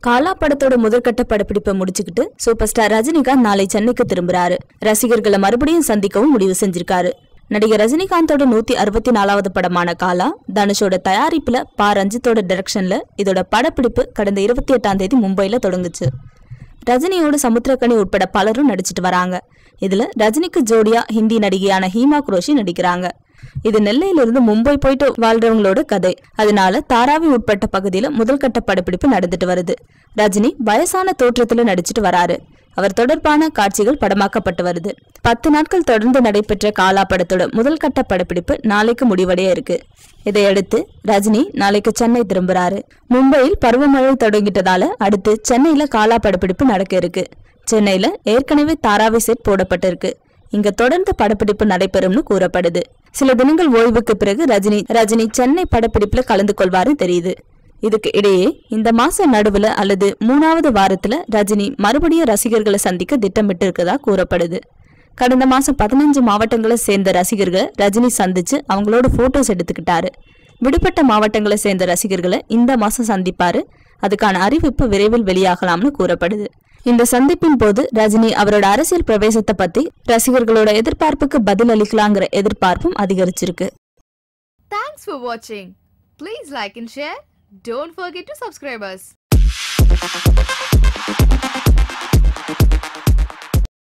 காலா படத்தோட முதற்கட்ட படப்பிடிப்பை முடிச்சுக்கிட்டு சூப்பர் ஸ்டார் ரஜினிகாந்த் நாளை சென்னைக்கு திரும்புறாரு. ரசிகர்களை மறுபடியும் சந்திக்கவும் முடிவு செஞ்சிருக்காரு. நடிகர் ரஜினிகாந்தோட நூத்தி அறுபத்தி நாலாவது படமான காலா தனுஷோட தயாரிப்புல பா. ரஞ்சித்தோட டைரக்ஷன்ல இதோட படப்பிடிப்பு கடந்த இருபத்தி எட்டாம் தேதி மும்பையில தொடங்குச்சு. ரஜினியோட சமுத்திரக்கனி உட்பட பலரும் நடிச்சிட்டு வராங்க. இதுல ரஜினிக்கு ஜோடியா ஹிந்தி நடிகையான ஹீமா குரோஷி நடிக்கிறாங்க. இது நெல்லையிலிருந்து மும்பை போயிட்டு வாழ்றவங்களோட கதை. அதனால தாராவி உட்பட்ட பகுதியில முதல் கட்ட படப்பிடிப்பு நடந்துட்டு வருது. ரஜினி வயசான தோற்றத்துல நடிச்சிட்டு வராரு. அவர் தொடர்பான காட்சிகள் படமாக்கப்பட்டு வருது. பத்து நாட்கள் தொடர்ந்து நடைபெற்ற காலா படத்தோட முதல் கட்ட படப்பிடிப்பு நாளைக்கு முடிவடைய இருக்கு. இதையடுத்து ரஜினி நாளைக்கு சென்னை திரும்புறாரு. மும்பையில் பருவமழை தொடங்கிட்டதால அடுத்து சென்னையில காலா படப்பிடிப்பு நடக்க இருக்கு. சென்னையில ஏற்கனவே தாராவி செட் போடப்பட்டிருக்கு. இங்க தொடர்ந்து படப்பிடிப்பு நடைபெறும்னு கூறப்படுது. சில தினங்கள் ஓய்வுக்கு பிறகு ரஜினி ரஜினி சென்னை படப்பிடிப்புல கலந்து கொள்வாரு தெரியுது. இதுக்கு இடையே இந்த மாச நடுவுல அல்லது மூணாவது வாரத்துல ரஜினி மறுபடியும் ரசிகர்களை சந்திக்க திட்டமிட்டு இருக்கதா கூறப்படுது. கடந்த மாசம் பதினஞ்சு மாவட்டங்களை சேர்ந்த ரசிகர்கள் ரஜினி சந்திச்சு அவங்களோட போட்டோஸ் எடுத்துக்கிட்டாரு. விடுபட்ட மாவட்டங்களை சேர்ந்த ரசிகர்களை இந்த மாசம் சந்திப்பாரு. அதுக்கான அறிவிப்பு விரைவில் வெளியாகலாம்னு கூறப்படுது. இந்த சந்திப்பின் போது ரஜினி அவரோட அரசியல் பிரவேசத்தை பத்தி ரசிகர்களோட எதிர்பார்ப்புக்கு பதில் அளிக்கலாங்கிற எதிர்பார்ப்பும் அதிகரிச்சிருக்கு. தேங்க்ஸ் ஃபார் வாட்சிங் please like and share don't forget to subscribe.